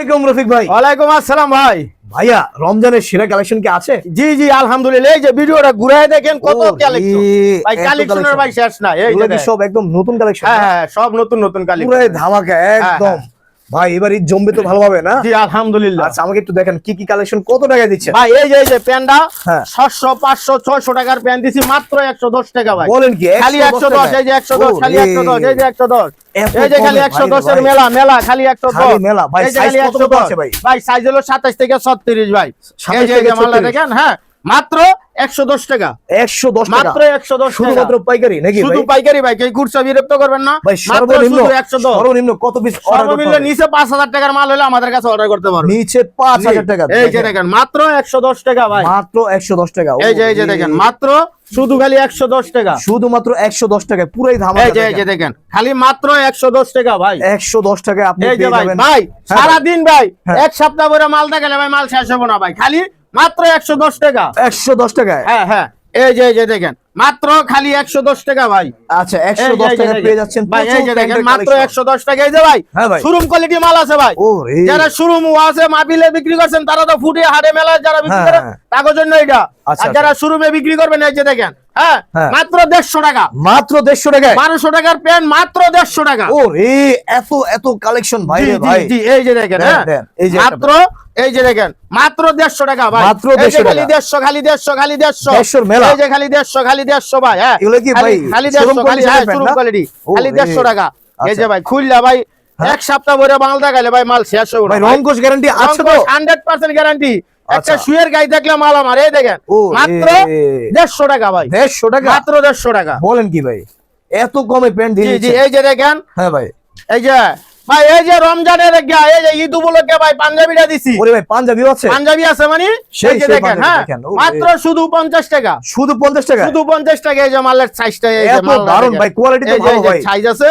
রফিক ভাই। ওয়ালাইকুম আসসালাম ভাই। ভাইয়া রমজানের সেরা কালেকশন কি আছে? জি জি আলহামদুলিল্লাহ এই যে ভিডিওটা ঘুরায় দেখেন কত কালেকশন ভাই কালেকশনের ভাই শেষ না এই যে। সব একদম নতুন কালেকশন হ্যাঁ হ্যাঁ সব নতুন নতুন পুরো কালেকশন ধামাকা একদম। ভাই এবার ঈদ জমবে তো ভালোভাবে না? জি আলহামদুলিল্লাহ। আচ্ছা আমাকে একটু দেখেন কি কি কালেকশন কত টাকা দিচ্ছে? ভাই এই যে এই যে প্যান্ডা হ্যাঁ। সাতশো পাঁচশো ছয়শো টাকার প্যান দিছি মাত্র একশো দশ টাকা ভাই। বলেন কি খালি একশো দশ এই যে একশো দশ খালি ওরে, একশো দশ এই যে একশো দশ। এত এই যে খালি কমে একশো ভাই দশের মেলা মেলা খালি একশো খালি দশ। মেলা। ভাই, খালি কত আছে ভাই? ভাই সাইজ হলো সাতাশ থেকে ছত্রিশ ভাই। এই যে মালটা দেখেন হ্যাঁ মাত্র একশো দশ টাকা। একশো দশ টাকা? মাত্র একশো দশ শুধুমাত্র পাইকারি নাকি শুধু পাইকারি ভাই কেউ খুচরা বিরক্ত করবেন না। ভাই সর্বনিম্ন শুধু একশো দশ। সর্বনিম্ন কত পিস সর্বনিম্ন নিচে পাঁচ হাজার টাকার মাল হলে আমাদের কাছে অর্ডার করতে পারবেন নিচে পাঁচ হাজার টাকা। এই যে দেখেন। দেখেন মাত্র টাকা ভাই। মাত্র একশো দশ টাকা। এই যে এই যে দেখেন মাত্র শুধু খালি একশো দশ টাকা। শুধুমাত্র একশো দশ টাকা পুরাই এই যে এই যে দেখেন। খালি মাত্র একশো দশ টাকা ভাই। একশো দশ টাকা আপনি পেয়ে ভাই যাবেন। ভাই হ্যাঁ সারাদিন ভাই হ্যাঁ। এক সপ্তাহ ধরে মাল দেখালে ভাই মাল শেষ হব না ভাই। খালি মাত্র একশো দশ টাকা। একশো দশ টাকায়? হ্যাঁ হ্যাঁ। এই যে এই যে দেখেন মাত্র খালি একশো দশ টাকা ভাই। আচ্ছা একশো দশ টাকা পেয়ে যাচ্ছেন ভাই এই যে দেখেন মাত্র একশো দশ টাকা। এই যে ভাই হ্যাঁ শোরুম কোয়ালিটি মাল আছে ভাই। যারা শোরুম আছে মাপিলে বিক্রি করছেন তারা তো ফুটে হাটে মেলা যারা বিক্রি হ্যাঁ, করে হ্যাঁ। তাদের জন্য এটা। আচ্ছা, আর যারা শোরুমে বিক্রি করবেন এই যে দেখেন হ্যাঁ হ্যাঁ। মাত্র দেড়শো টাকা। মাত্র দেড়শো বারোশো টাকার প্যান্ট মাত্র দেড়শো টাকা। ও রে এত এত কালেকশন ভাই ভাই। এই যে দেখেন হ্যাঁ। মাত্র এই যে দেখেন মাত্র দেড়শো টাকা ভাই। মাত্র 150 খালি দেড়শো খালি দেড়শো খালি দেড়শো। 150 মেলা। এই যে খালি দেড়শো খালি দেড়শো ভাই হ্যাঁ। এগুলো কি ভাই খালি দেড়শো খালি হ্যাঁ প্যান্ট কোয়ালিটি খালি দেড়শো টাকা। এই আচ্ছা। যে ভাই খুললা ভাই এক সপ্তাহ ভরে মাল দেখালে ভাই মাল শেষ হবে ভাই রঙ্কশ গ্যারান্টি আছে তো? হান্ড্রেড পার্সেন্ট গ্যারান্টি একটা আচ্ছা। শুয়ের গাই দেখলে মাল আমার এই দেখেন। মাত্র রে। দেড়শো টাকা ভাই। দেড়শো টাকা? মাত্র দেড়শো টাকা। বলেন কি ভাই? এত কমে প্যান্ট দিয়ে জি জি এই যে দেখেন। হ্যাঁ ভাই। এই যে ভাই এই যে রমজানের গিয়া এই যে ঈদ উপলক্ষে ভাই পাঞ্জাবিটা দিছি। ওরে ভাই পাঞ্জাবি আছে? পাঞ্জাবি আছে মানে? সেই যে দেখেন হ্যাঁ? মাত্র শুধু পঞ্চাশ টাকা। শুধু পঞ্চাশ টাকা? শুধু পঞ্চাশ টাকা এই যে মালের সাইজটা এই যে মাল দারুণ ভাই কোয়ালিটি তো ভালো ভাই। সাইজ আছে।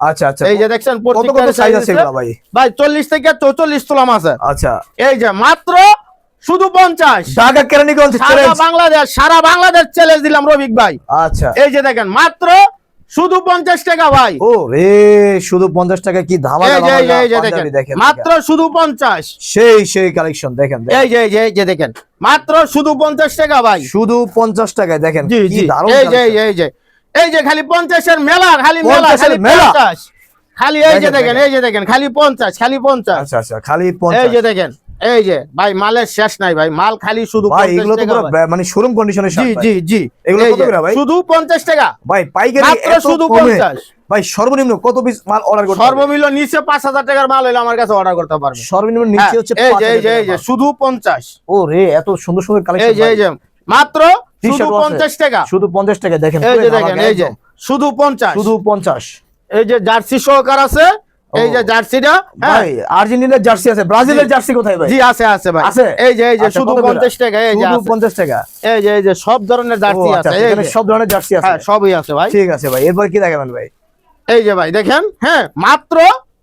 আচ্ছা আচ্ছা। এই যে দেখছেন কত কত সাইজ আছে ভাই? ভাই চল্লিশ থেকে চৌচল্লিশ তোলাম আছে। আচ্ছা। এই যে মাত্র শুধু পঞ্চাশ। ঢাকা কেরানীগঞ্জ সারা বাংলাদেশ সারা বাংলাদেশ চ্যালেঞ্জ দিলাম রবিক ভাই। আচ্ছা। এই যে দেখেন মাত্র শুধু পঞ্চাশ টাকা ভাই। ও রে শুধু পঞ্চাশ টাকা কি ধামাকা দেখেন মাত্র শুধু পঞ্চাশ। সেই সেই কালেকশন দেখেন। এই যে এই যে দেখেন মাত্র শুধু পঞ্চাশ টাকা ভাই। শুধু পঞ্চাশ টাকায় দেখেন এই যে এই যে এই যে খালি পঞ্চাশের মেলা খালি মেলা খালি পঞ্চাশ। খালি এই যে দেখেন। এই যে দেখেন খালি পঞ্চাশ খালি পঞ্চাশ। আচ্ছা আচ্ছা খালি এই যে দেখেন এই যে ভাই মালের শেষ নাই ভাই। মাল খালি শুধু ভাই এগুলো তো পুরো মানে শোরুম কন্ডিশনের জি জি জি। এগুলো কত করে ভাই? শুধু পঞ্চাশ টাকা। ভাই পাইকারি মাত্র শুধু কমে। 50 ভাই সর্বনিম্ন কত পিস মাল অর্ডার করতে? সর্বমূল্য নিচে পাঁচ হাজার টাকার মাল হলে আমার কাছে অর্ডার করতে পারবে। সর্বনিম্ন নিচে হচ্ছে হ্যাঁ, এই যে 5000 এই যে এই যে শুধু পঞ্চাশ। ও রে এত সুন্দর সুন্দর কালেকশন এই যে এই যে মাত্র শুধু T-shirt ও আছে। পঞ্চাশ টাকা। শুধু পঞ্চাশ টাকা দেখেন এই যে দেখেন এই যে শুধু পঞ্চাশ। শুধু পঞ্চাশ। এই যে জার্সি সহকার আছে। এই যে জার্সিটা হ্যাঁ? ভাই আর্জেন্টিনার জার্সি আছে ব্রাজিলের জার্সি কোথায় ভাই? জি আছে আছে ভাই। আছে? এই যে এই যে আচ্ছা, শুধু কত করে? পঞ্চাশ টাকা এই যে শুধু আছে। পঞ্চাশ টাকা? এই যে এই যে সব ধরনের জার্সি আচ্ছা, আছে এখানে সব ধরনের জার্সি আছে। হ্যাঁ সবই আছে ভাই। ঠিক আছে ভাই এরপর কি দেখাবেন ভাই? এই যে ভাই দেখেন হ্যাঁ মাত্র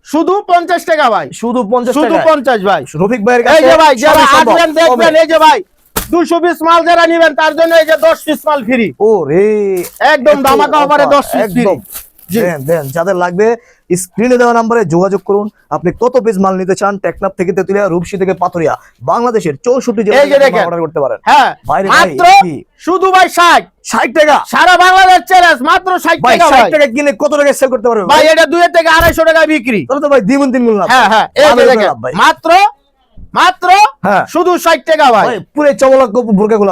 শুধু পঞ্চাশ টাকা ভাই। শুধু পঞ্চাশ শুধু পঞ্চাশ ভাই। রফিক ভাইয়ের এই যে ভাই যারা আসবেন দেখবেন এই যে ভাই দুশো পিস মাল যারা নিবেন তার জন্য এই যে দশ পিস মাল ফ্রি ও রে একদম ধামাকা অফারে offer, 10 piece একদম। free। জি। দেন দেন যাদের লাগবে স্ক্রিনে দেওয়া নাম্বারে যোগাযোগ করুন। আপনি কত পিস মাল নিতে চান? টেকনাফ থেকে তেতুলিয়া রূপসী থেকে পাথরিয়া বাংলাদেশের চৌষট্টি দেখেন। অর্ডার করতে পারেন। হ্যাঁ মাত্র শুধু ভাই টাকা? সারা বাংলাদেশ চ্যালেঞ্জ মাত্র ষাট ভাই টাকা ষাট ভাই। টাকা কিনে কত টাকা সেল করতে পারবে ভাই এটা দুই থেকে আড়াইশো টাকা বিক্রি। তাহলে তো ভাই দ্বিগুণ তিন গুণ লাভ। হ্যাঁ হ্যাঁ এই দেখেন ভাই। মাত্র মাত্র হ্যাঁ। শুধু ষাট টাকা ভাই। পুরো চমলক বোরকা গুলো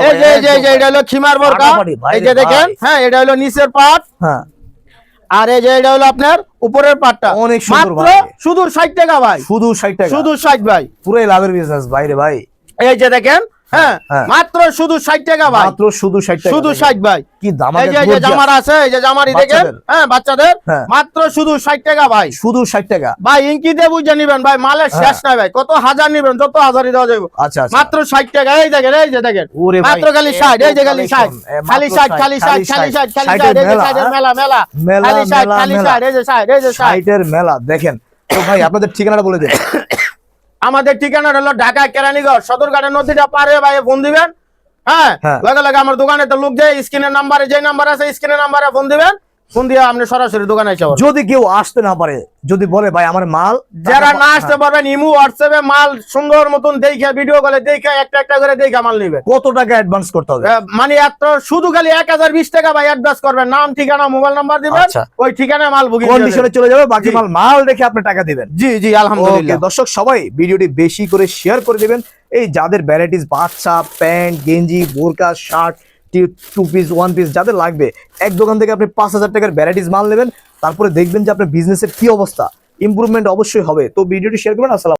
এটা হলো খিমার বোরকা। এই যে দেখেন হ্যাঁ এটা হলো নিচের পাট। হ্যাঁ। আর এই যে এটা হলো আপনার উপরের পাটটা। অনেক সুন্দর মাত্র। শুধু ষাট টাকা ভাই। শুধু ষাট টাকা। শুধু ষাট ভাই। পুরো লাভের বিজনেস ভাই রে ভাই। এই যে দেখেন হ্যাঁ হ্যাঁ। মাত্র শুধু ষাট টাকা ভাই। মাত্র শুধু টাকা শুধু দেখেন। ষাট ভাই। কি দাম এই যে জামার আছে এই যে জামারি দেখেন। হ্যাঁ বাচ্চাদের। হ্যাঁ। মাত্র শুধু ষাট টাকা ভাই। শুধু ষাট টাকা। ভাই বুঝে নিবেন ভাই মালের শেষ নাই ভাই। কত হাজার নিবেন যত হাজারই দেওয়া যাবে। আচ্ছা আচ্ছা। মাত্র ষাট টাকা। এই দেখেন এই যে দেখেন। ভাই, মাত্র খালি এত ষাট এই যে খালি ষাট। collection, এ খালি ষাট 60, খালি ষাট খালি ষাট খালি ষাট ষাটের এই যে মেলা, হ্যাঁ? মেলা খালি ষাট মেলা, খালি মেলা। ষাট এই যে ষাট এই যে মেলা। দেখেন। তো ভাই আপনাদের ঠিকানাটা বলে দিন। আমাদের ঠিকানা হলো ঢাকা কেরানীগড় সদরঘাটে নদীটা পার ভাই ফোন দিবেন হ্যাঁ? হ্যাঁ। লগে লগে আমার দোকানে তো লোক যায় স্ক্রিনের নাম্বারে যে নাম্বার আছে স্ক্রিনের নাম্বারে ফোন দিবেন। ফোন দিয়ে আপনি সরাসরি দোকানে এসে যদি কেউ আসতে না পারে যদি বলে ভাই আমার মাল যারা না আসতে পারবেন ইমু হোয়াটসঅ্যাপে মাল সুন্দর মতন দেখে ভিডিও কলে দেখে একটা একটা করে দেখে মাল নিবেন কত টাকা অ্যাডভান্স করতে হবে? মানে এত শুধু খালি এক হাজার বিশ টাকা ভাই অ্যাডভান্স করবেন। নাম ঠিকানা মোবাইল নাম্বার দিবেন আচ্ছা। ওই ঠিকানায় মাল বুকিং কন্ডিশনে চলে যাবে বাকি মাল মাল দেখে আপনি টাকা দিবেন। জি জি আলহামদুলিল্লাহ। দর্শক সবাই ভিডিওটি বেশি করে শেয়ার করে দিবেন। এই যাদের ভ্যারাইটিস বাচ্চা প্যান্ট গেঞ্জি বোরকা shirt two piece one piece যাদের লাগবে, এক দোকান থেকে আপনি পাঁচ হাজার টাকার ভ্যারাইটিস মাল নেবেন, তারপরে দেখবেন যে আপনার বিজনেসের কি অবস্থা। ইম্প্রুভমেন্ট অবশ্যই হবে। তো ভিডিওটি শেয়ার করবেন, আসসালাম